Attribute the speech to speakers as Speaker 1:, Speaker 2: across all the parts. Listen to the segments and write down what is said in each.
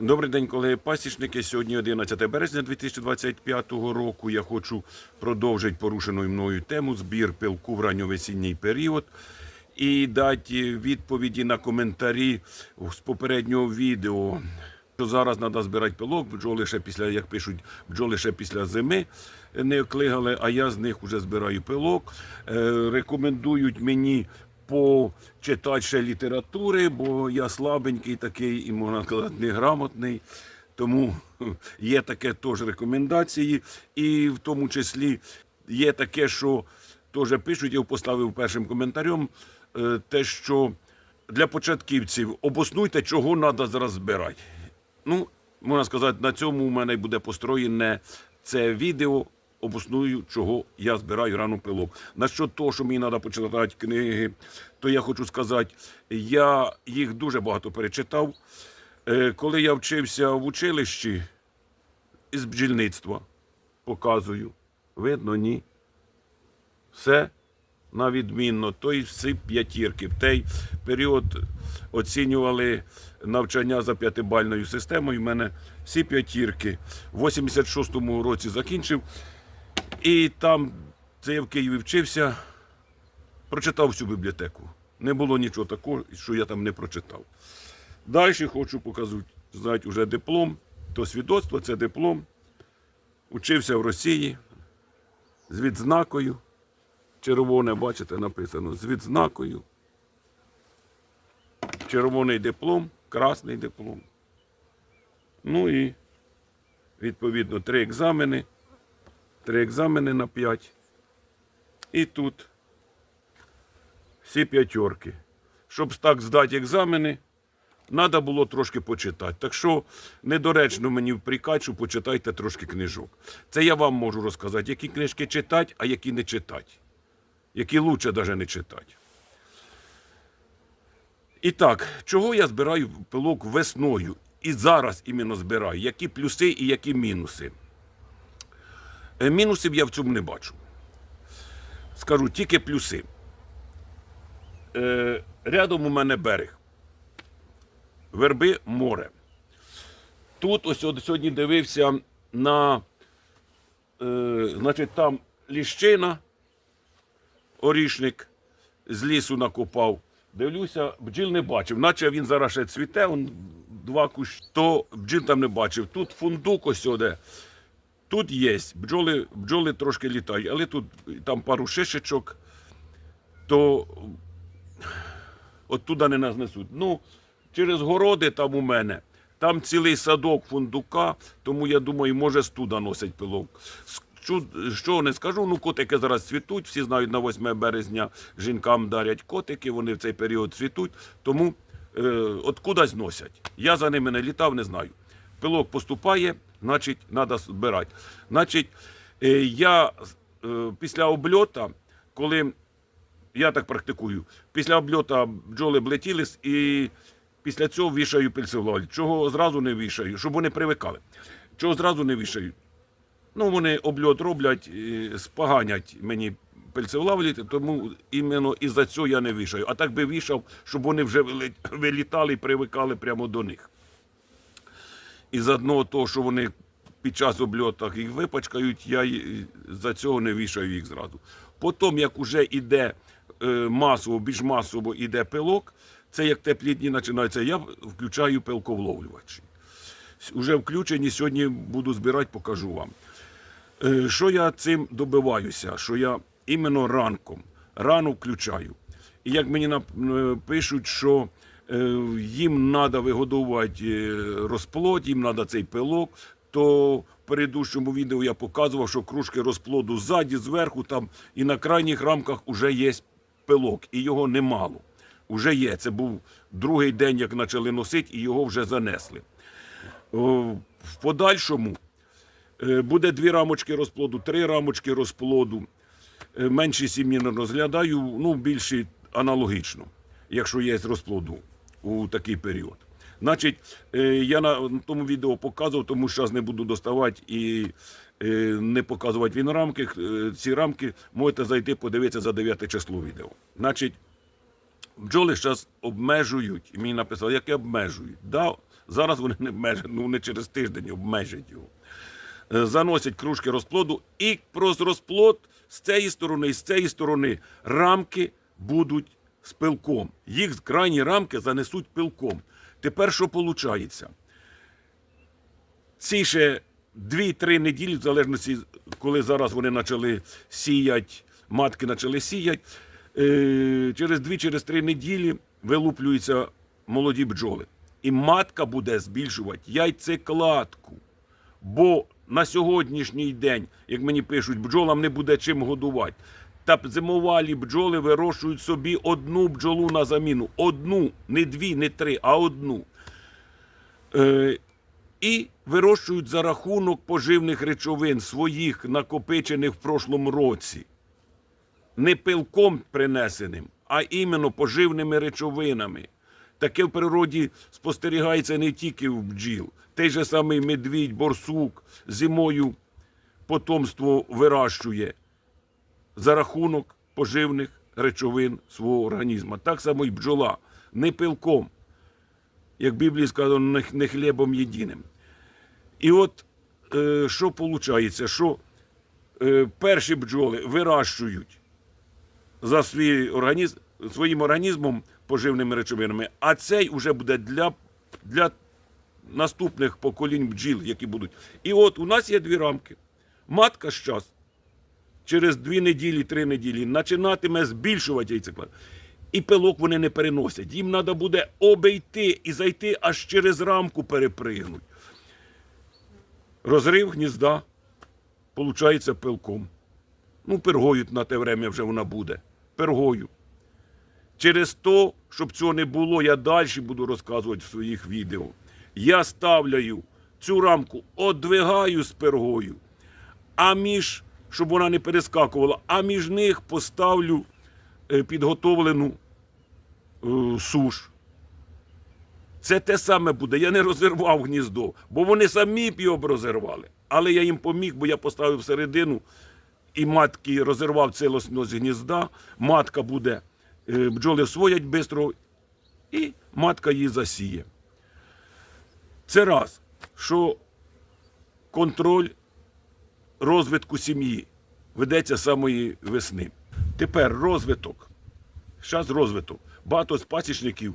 Speaker 1: Добрий день, колеги пасічники. Сьогодні 11 березня 2025 року. Я хочу продовжити порушену мною тему збір пилку в ранньовесінній період і дати відповіді на коментарі з попереднього відео. Що зараз треба збирати пилок, бджоли ще після, як пишуть, бджоли ще після зими не клигали, а я з них вже збираю пилок. Е, рекомендують мені почитати ще літератури, бо я слабенький такий і можна сказати неграмотний. Тому є таке теж рекомендації, і в тому числі є таке, що теж пишуть, я поставив першим коментарем, е, те, що для початківців обоснуйте, чого треба зараз збирати. Ну, можна сказати, на цьому у мене буде построєне це відео. Обосную, чого я збираю рану пилок. На що того, що мені треба почитати книги, то я хочу сказати, я їх дуже багато перечитав. Е, Коли я вчився в училищі із бджільництва, показую, видно, ні. Все на відмінно. Той всі п'ятірки. В той період оцінювали навчання за п'ятибальною системою. У мене всі п'ятірки. В 86-му році закінчив. І там, це я в Києві вчився, прочитав всю бібліотеку. Не було нічого такого, що я там не прочитав. Далі хочу показати, знаєте, вже диплом. То свідоцтво, це диплом. Учився в Росії з відзнакою. Червоне, бачите, написано з відзнакою. Червоний диплом, красний диплом. Ну і відповідно три екзамени. Три екзамени на п'ять. І тут всі п'ятерки. Щоб так здати екзамени, треба було трошки почитати. Так що недоречно мені впрікати, що почитайте трошки книжок. Це я вам можу розказати, які книжки читати, а які не читати. Які лучше навіть не читати. І так, чого я збираю пилок весною? І зараз іменно збираю, які плюси і які мінуси. Е, Мінусів я в цьому не бачу. Скажу тільки плюси. Е, рядом у мене берег. Верби море. Тут ось сьогодні дивився на, е, значить, там ліщина, орішник з лісу накопав. Дивлюся, бджіл не бачив, наче він зараз ще цвіте, он два кущ, то бджіл там не бачив. Тут фундук ось сюди. Тут є, бджоли, бджоли трошки літають, але тут там пару шишечок, то оттуда не нас несуть. Ну, через городи там у мене, там цілий садок фундука, тому я думаю, може студа носить пилок. Що не скажу, ну котики зараз цвітуть, всі знають, на 8 березня жінкам дарять котики, вони в цей період цвітуть, тому е, откудась носять. Я за ними не літав, не знаю. Пилок поступає, значить, треба збирати. Значить, е, я е, після обльота, коли я так практикую, після обльота бджоли облетіли і після цього вішаю пильцевлаль. Чого зразу не вішаю, щоб вони привикали. Чого зразу не вішаю? Ну, вони обльот роблять, е, споганять мені пильцевлавлі, тому іменно із-за цього я не вішаю. А так би вішав, щоб вони вже вилітали і привикали прямо до них. Із одного того, що вони під час обльоту їх випачкають, я за цього не вішаю їх зразу. Потім, як вже йде е, масово, більш масово йде пилок, це як теплі дні починаються, я включаю пилковловлювачі. Уже включені, сьогодні буду збирати, покажу вам. Е, Що я цим добиваюся? Що я іменно ранком, рано включаю. І як мені е, пишуть, що їм треба вигодовувати е, розплод, їм треба цей пилок, то в передущому відео я показував, що кружки розплоду ззаді, зверху там і на крайніх рамках вже є пилок, і його немало. Уже є. Це був другий день, як почали носити, і його вже занесли. В подальшому Е, Буде дві рамочки розплоду, три рамочки розплоду. Е, Менші сім'ї не розглядаю, ну, більші аналогічно, якщо є розплоду у такий період. Значить, е, я на тому відео показував, тому що зараз не буду доставати і е, не показувати він рамки. Е, Ці рамки можете зайти, подивитися за 9 число відео. Значить, бджоли зараз обмежують, і мені написали, яке обмежують. Да, Зараз вони не обмежать, ну не через тиждень обмежать його. Заносять кружки розплоду, і про розплод з цієї сторони і з цієї сторони рамки будуть з пилком. Їх з крайні рамки занесуть пилком. Тепер що виходить? ці ще 2-3 неділі, в залежності, коли зараз вони почали сіяти, матки почали сіяти, е, через 2-3 неділі вилуплюються молоді бджоли. І матка буде збільшувати яйцекладку. Бо на сьогоднішній день, як мені пишуть, бджолам не буде чим годувати. Та зимовалі бджоли вирощують собі одну бджолу на заміну. Одну, не дві, не три, а одну. Е, і вирощують за рахунок поживних речовин своїх накопичених в прошлому році. Не пилком принесеним, а іменно поживними речовинами. Таке в природі спостерігається не тільки в бджіл. Той же самий медвідь, борсук зимою потомство вирощує за рахунок поживних речовин свого організму. Так само і бджола, не пилком, як в Біблії сказано, не- хлібом єдиним. І от е, що виходить, що е, перші бджоли вирощують за свій організм, своїм організмом поживними речовинами, а цей уже буде для, для наступних поколінь бджіл, які будуть. І от у нас є дві рамки. Матка щас через дві неділі, три неділі починатиме збільшувати яйцеклад. І пилок вони не переносять. Їм треба буде обійти і зайти аж через рамку перепригнуть. Розрив гнізда, получається пилком. Ну, пергою на те время вже вона буде. Пергою. Через то, щоб цього не було, я далі буду розказувати в своїх відео. Я ставляю цю рамку, одвигаю з пергою, а між, щоб вона не перескакувала, а між них поставлю е, підготовлену е, суш. Це те саме буде. Я не розірвав гніздо, бо вони самі б його розірвали. Але я їм поміг, бо я поставив всередину, і матки розірвав цілосно гнізда. Матка буде, е, бджоли своять швидко, і матка її засіє. Це раз, що контроль розвитку сім'ї ведеться з самої весни. Тепер розвиток. Зараз розвиток. Багато з пасічників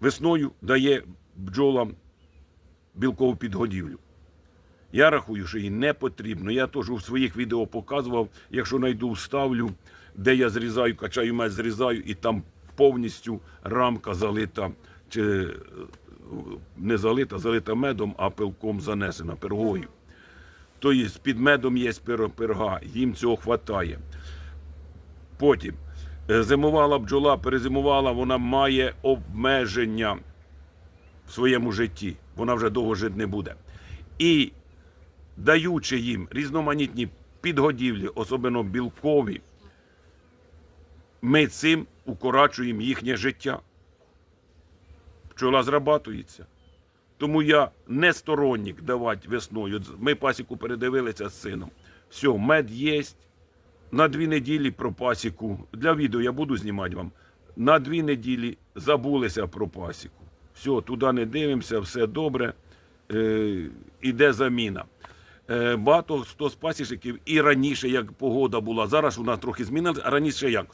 Speaker 1: весною дає бджолам білкову підгодівлю. Я рахую, що їй не потрібно. Я теж у своїх відео показував, якщо знайду, вставлю, де я зрізаю, качаю мед, зрізаю, і там повністю рамка залита, чи е, не залита, залита медом, а пилком занесена пергою. Тобто під медом є перга, їм цього вистачає. Потім е, зимувала бджола, перезимувала, вона має обмеження в своєму житті. Вона вже довго жити не буде. І даючи їм різноманітні підгодівлі, особливо білкові, ми цим укорачуємо їхнє життя. Пчола зрабатується. Тому я не сторонник давати весною. Ми пасіку передивилися з сином. Все, мед є. На дві неділі про пасіку. Для відео я буду знімати вам. На дві неділі забулися про пасіку. Все, туди не дивимося, все добре. Е, іде заміна. Е, багато хто з пасічників і раніше, як погода була, зараз у нас трохи змінилася, а раніше як?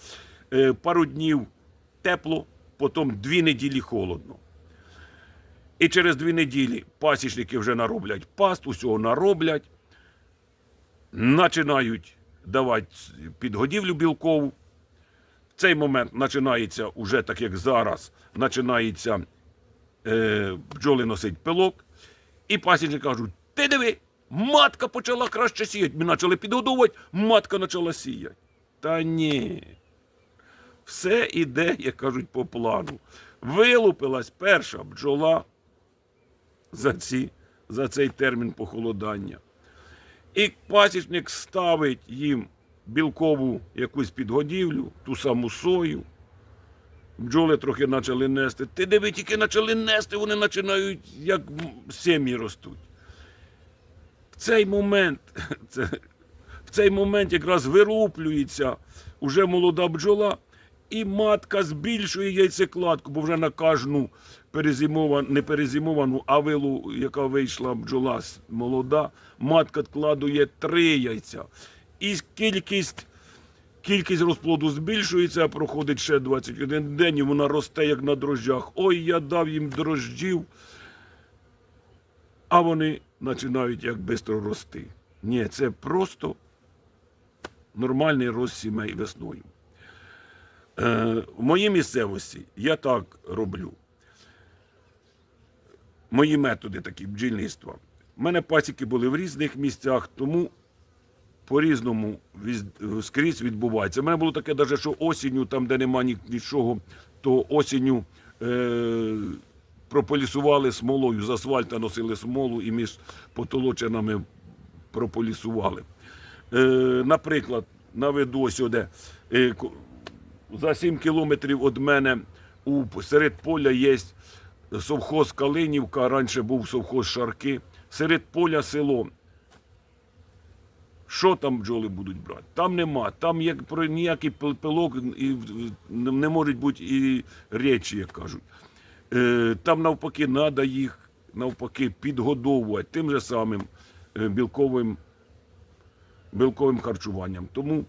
Speaker 1: Е, пару днів тепло, потім дві неділі холодно. І через дві неділі пасічники вже нароблять паст, усього нароблять, починають давати підгодівлю білкову. В цей момент починається, уже так як зараз, починається е, бджоли носить пилок. І пасічники кажуть: ти диви, матка почала краще сіяти. Ми почали підгодовувати, матка почала сіяти. Та ні. Все іде, як кажуть, по плану. Вилупилась перша бджола за, ці, за цей термін похолодання. І пасічник ставить їм білкову якусь підгодівлю, ту саму сою. Бджоли трохи почали нести. Ти диви, тільки почали нести, вони починають як сім'ї ростуть. В цей момент, це, в цей момент якраз вилуплюється уже молода бджола, І матка збільшує яйцекладку, бо вже на кожну перезимовану, не перезимовану, а вилу, яка вийшла бджола молода, матка вкладує три яйця. І кількість, кількість розплоду збільшується, проходить ще 21 день, і вона росте як на дрожжах. Ой, я дав їм дрожжів, а вони починають як швидко рости. Ні, це просто нормальний рост сімей весною. Е, в моїй місцевості я так роблю. Мої методи такі бджільництва. У мене пасіки були в різних місцях, тому по-різному скрізь відбувається. У мене було таке, навіть, що осінню, там, де нема нічого, то осінню е- прополісували смолою, з асфальта носили смолу і між потолочинами прополісували. Е, наприклад, наведу ось сюди. Е, за 7 кілометрів від мене у, серед поля є совхоз Калинівка, раніше був совхоз Шарки. Серед поля село. Що там бджоли будуть брати? Там нема. Там як про ніякий пилок і не можуть бути і речі, як кажуть. Е, там навпаки треба їх навпаки підгодовувати тим же самим е, білковим, білковим харчуванням. Тому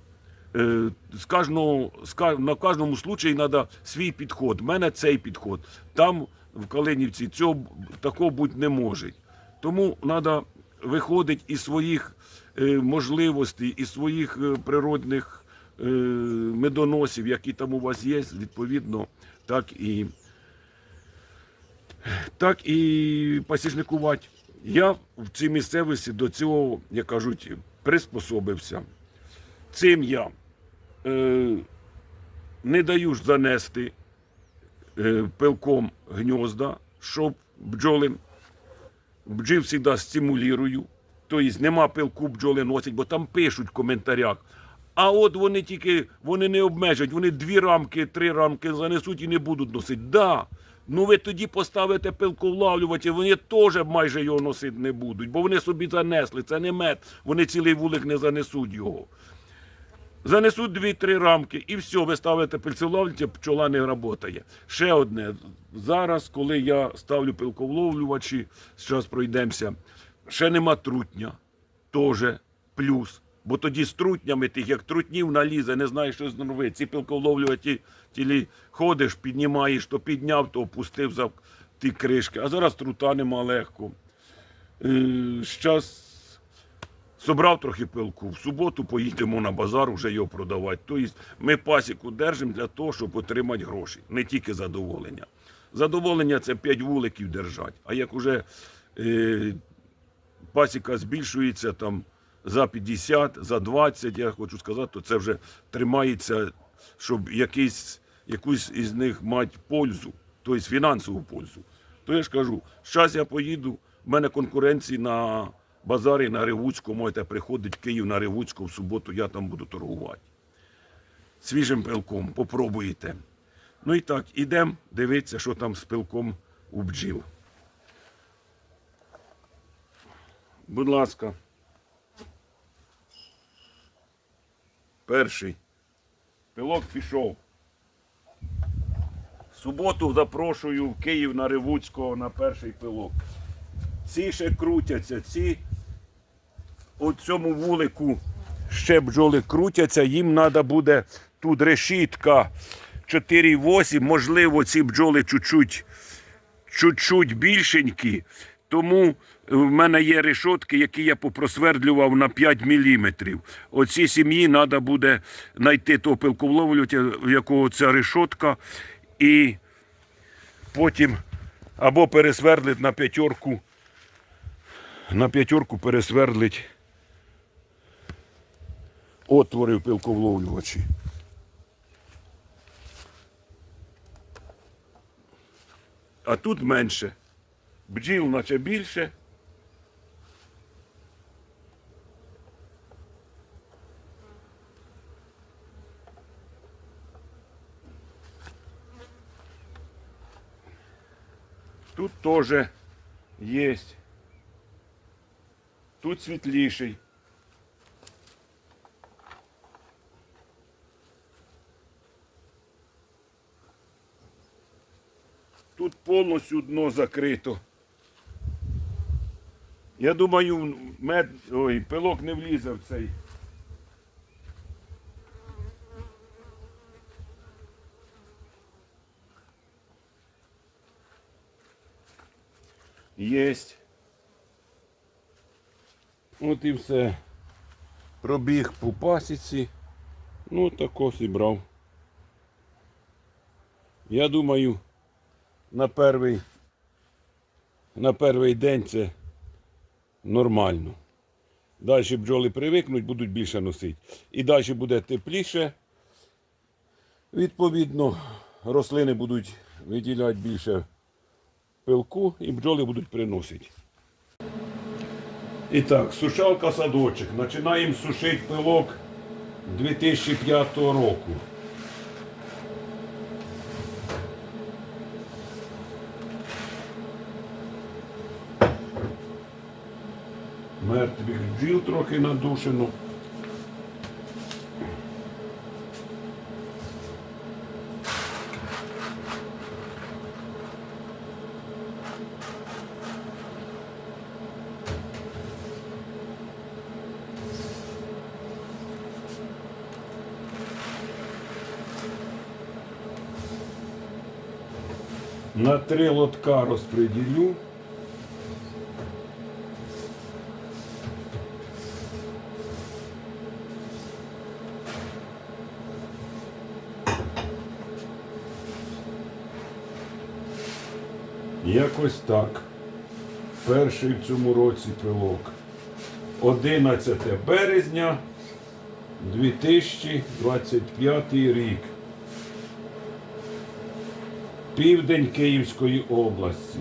Speaker 1: з кожного, на кожному случаї треба свій підход. У мене цей підход. Там в Калинівці цього такого бути не може. Тому треба виходити із своїх е, можливостей, із своїх е, природних е, медоносів, які там у вас є, відповідно, так і, так і пасічникувати. Я в цій місцевості до цього, як кажуть, приспособився. Цим я е, не даю ж занести е, пилком гнізда, щоб бджоли бджіл завжди стимулюю. Тобто нема пилку бджоли носять, бо там пишуть в коментарях. А от вони тільки вони не обмежать, вони дві рамки, три рамки занесуть і не будуть носити. Да. Ну ви тоді поставите пилковлавлювачі, вони теж майже його носити не будуть, бо вони собі занесли. Це не мед, вони цілий вулик не занесуть його. Занесуть дві-три рамки і все, ви ставите пильцеловлювачі, пчола не працює. Ще одне. Зараз, коли я ставлю пилковловлювачі, зараз пройдемося, ще нема трутня. Теж плюс. Бо тоді з трутнями тих, як трутнів налізе, не знаєш, що зробити. Ці пилковловлювачі тілі ходиш, піднімаєш, то підняв, то опустив за ті кришки. А зараз трута нема легко. Е, Щас Собрав трохи пилку. В суботу поїдемо на базар вже його продавати. Тобто ми пасіку держимо для того, щоб отримати гроші, не тільки задоволення. Задоволення це 5 вуликів держати. А як уже е, пасіка збільшується там за 50, за 20, я хочу сказати, то це вже тримається, щоб якийсь, якусь із них мати пользу, тобто фінансову пользу. То я ж кажу, зараз я поїду, в мене конкуренції на базарі на Ревуцьку, можете приходити в Київ на Ревуцьку в суботу, я там буду торгувати. Свіжим пилком, попробуєте. Ну і так, ідемо дивитися, що там з пилком у бджіл. Будь ласка. Перший. Пилок пішов. Суботу запрошую в Київ на Ревуцького на перший пилок. Ці ще крутяться, ці у цьому вулику ще бджоли крутяться, їм треба буде тут решітка 4,8. Можливо, ці бджоли чуть-чуть, чуть-чуть більшенькі. Тому в мене є решотки, які я попросвердлював на 5 мм. Оцій сім'ї треба буде знайти того пилковловлювача, в якого ця решотка, і потім або пересвердлить на п'ятерку на п'ятерку пересвердлить отвори в пилковловлювачі. А тут менше. Бджіл наче більше. Тут теж є. Тут світліший. Тут повністю дно закрито. Я думаю, мед, ой, пилок не влізе в цей. Єсть. От і все. Пробіг по пасіці. Ну, тако зібрав. Я думаю, на перший, на перший день це нормально. Далі бджоли привикнуть, будуть більше носити. І далі буде тепліше. Відповідно, рослини будуть виділяти більше пилку і бджоли будуть приносити. І так, сушалка садочок. Починаємо сушити пилок 2005 року. Мертвих бджіл трохи надушено. На три лотка розподілю. Якось так. Перший в цьому році пилок. 11 березня 2025 рік. Південь Київської області.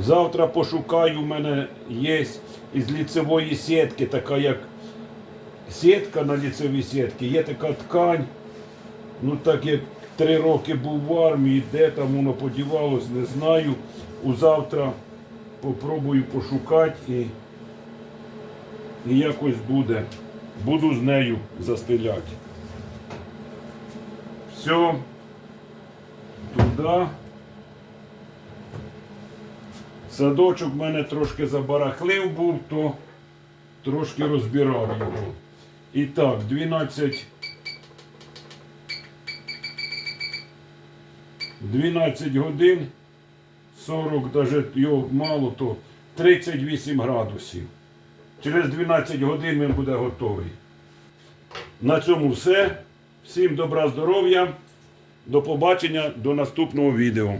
Speaker 1: Завтра пошукаю, у мене є із ліцевої сітки, така як сітка на ліцевій сітці, є така ткань. Ну так як три роки був в армії, де там воно подівалось, не знаю. У завтра попробую пошукати і, і якось буде. Буду з нею застеляти. Все. Туди. Садочок в мене трошки забарахлив був, то трошки розбирав його. І так, 12. 12 годин, 40, навіть його мало, то 38 градусів. Через 12 годин він буде готовий. На цьому все. Всім добра здоров'я. До побачення, до наступного відео.